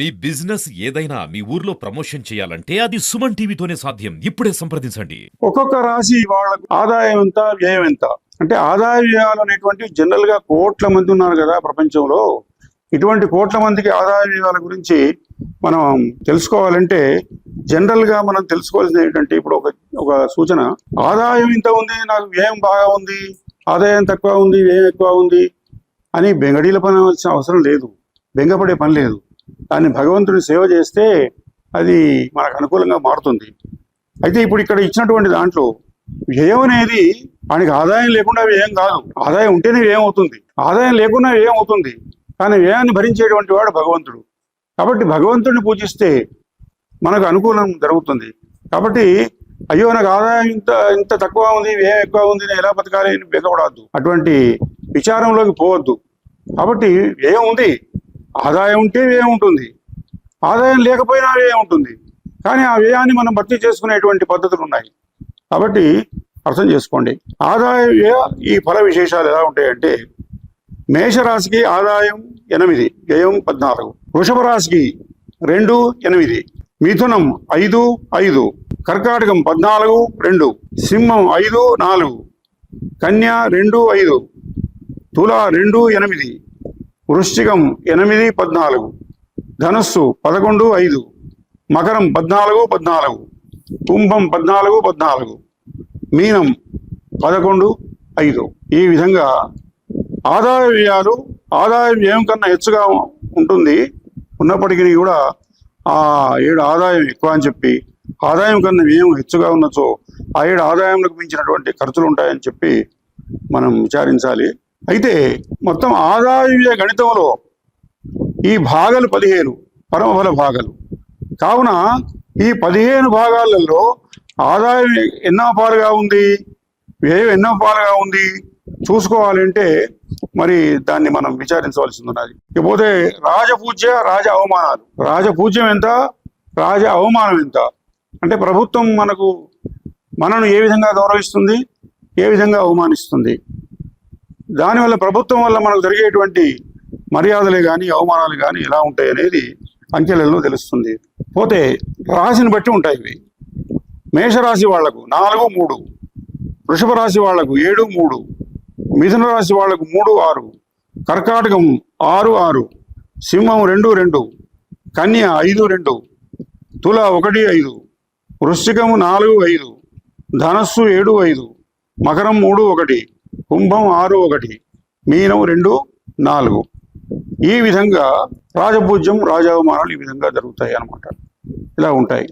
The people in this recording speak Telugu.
మీ బిజినెస్ ఏదైనా మీ ఊర్లో ప్రమోషన్ చేయాలంటే అది సుమన్ టీవీతోనే సాధ్యం. ఇప్పుడే సంప్రదించండి. ఒక్కొక్క రాశి వాళ్ళ ఆదాయం ఎంత వ్యయం ఎంత? అంటే ఆదాయ వ్యయాలు అనేటువంటి జనరల్గా కోట్ల మంది ఉన్నారు కదా ప్రపంచంలో. ఇటువంటి కోట్ల మందికి ఆదాయ వ్యయాల గురించి మనం తెలుసుకోవాలంటే జనరల్గా మనం తెలుసుకోవాల్సింది ఏంటంటే ఇప్పుడు ఒక ఒక సూచన. ఆదాయం ఇంత ఉంది నాకు వ్యయం బాగా ఉంది ఆదాయం తక్కువ ఉంది వ్యయం ఎక్కువ ఉంది అని బెంగడీల పని అవసరం లేదు. బెంగపడే పని లేదు. దాన్ని భగవంతుని సేవ చేస్తే అది మనకు అనుకూలంగా మారుతుంది. అయితే ఇప్పుడు ఇక్కడ ఇచ్చినటువంటి దాంట్లో వ్యయం అనేది ఆయనకి ఆదాయం లేకుండా వ్యయం కాదు. ఆదాయం ఉంటేనే వ్యయం అవుతుంది. ఆదాయం లేకుండా వ్యయం అవుతుంది. కానీ వ్యయాన్ని భరించేటువంటి వాడు భగవంతుడు. కాబట్టి భగవంతుడిని పూజిస్తే మనకు అనుకూలం జరుగుతుంది. కాబట్టి అయ్యో నాకు ఆదాయం ఇంత ఇంత తక్కువ ఉంది వ్యయం ఎక్కువ ఉంది నేను ఎలా బతకాలి అని బెగపడవద్దు అటువంటి విచారంలోకి పోవద్దు. కాబట్టి వ్యయం ఉంది. ఆదాయం ఉంటే వ్యయం ఉంటుంది. ఆదాయం లేకపోయినా వ్యయం ఉంటుంది. కానీ ఆ వ్యయాన్ని మనం భర్తీ చేసుకునేటువంటి పద్ధతులు ఉన్నాయి. కాబట్టి అర్థం చేసుకోండి. ఆదాయ వ్యయ ఈ ఫల విశేషాలు ఎలా ఉంటాయంటే మేషరాశికి ఆదాయం ఎనిమిది వ్యయం పద్నాలుగు. వృషభ రాశికి రెండు ఎనిమిది. మిథునం ఐదు ఐదు. కర్కాటకం పద్నాలుగు రెండు. సింహం ఐదు నాలుగు. కన్య రెండు ఐదు. తుల రెండు ఎనిమిది. వృశ్చికం ఎనిమిది పద్నాలుగు ధనస్సు పదకొండు ఐదు మకరం పద్నాలుగు పద్నాలుగు కుంభం పద్నాలుగు పద్నాలుగు మీనం పదకొండు ఐదు. ఈ విధంగా ఆదాయ వ్యయాలు ఆదాయ వ్యయం కన్నా హెచ్చుగా ఉంటుంది. ఉన్నప్పటికీ కూడా ఆ ఏడు ఆదాయం ఎక్కువ అని చెప్పి ఆదాయం కన్నా వ్యయం హెచ్చుగా ఉన్నచో ఆ ఏడు ఆదాయంలకు మించినటువంటి ఖర్చులు ఉంటాయని చెప్పి మనం విచారించాలి. అయితే మొత్తం ఆదాయ గణితంలో ఈ భాగాలు పదిహేను పరమఫల భాగాలు. కావున ఈ పదిహేను భాగాలలో ఆదాయం ఎన్నో పాలుగా ఉంది? వ్యయం ఎన్నో పాలుగా ఉంది? చూసుకోవాలంటే మరి దాన్ని మనం విచారించవలసి ఉన్నది. ఇకపోతే రాజపూజ్య రాజ అవమానాలు. రాజపూజ్యం ఎంత? రాజ అవమానం ఎంత? అంటే ప్రభుత్వం మనకు మనను ఏ విధంగా గౌరవిస్తుంది? ఏ విధంగా అవమానిస్తుంది? దానివల్ల ప్రభుత్వం వల్ల మనకు జరిగేటువంటి మర్యాదలే కానీ అవమానాలు కానీ ఎలా ఉంటాయి అనేది అంకెలలో తెలుస్తుంది. పోతే రాశిని బట్టి ఉంటాయి ఇవి. మేషరాశి వాళ్ళకు నాలుగు మూడు. వృషభ రాశి వాళ్ళకు ఏడు మూడు. మిథున రాశి వాళ్ళకు మూడు ఆరు. కర్కాటకం ఆరు ఆరు. సింహం రెండు రెండు. కన్య ఐదు రెండు. తుల ఒకటి ఐదు. వృశ్చికం నాలుగు ఐదు. ధనస్సు ఏడు ఐదు. మకరం మూడు ఒకటి. కుంభం ఆరు ఒకటి మీనం రెండు నాలుగు. ఈ విధంగా రాజపూజ్యం రాజావమానాలు ఈ విధంగా జరుగుతాయి అన్నమాట. ఇలా ఉంటాయి.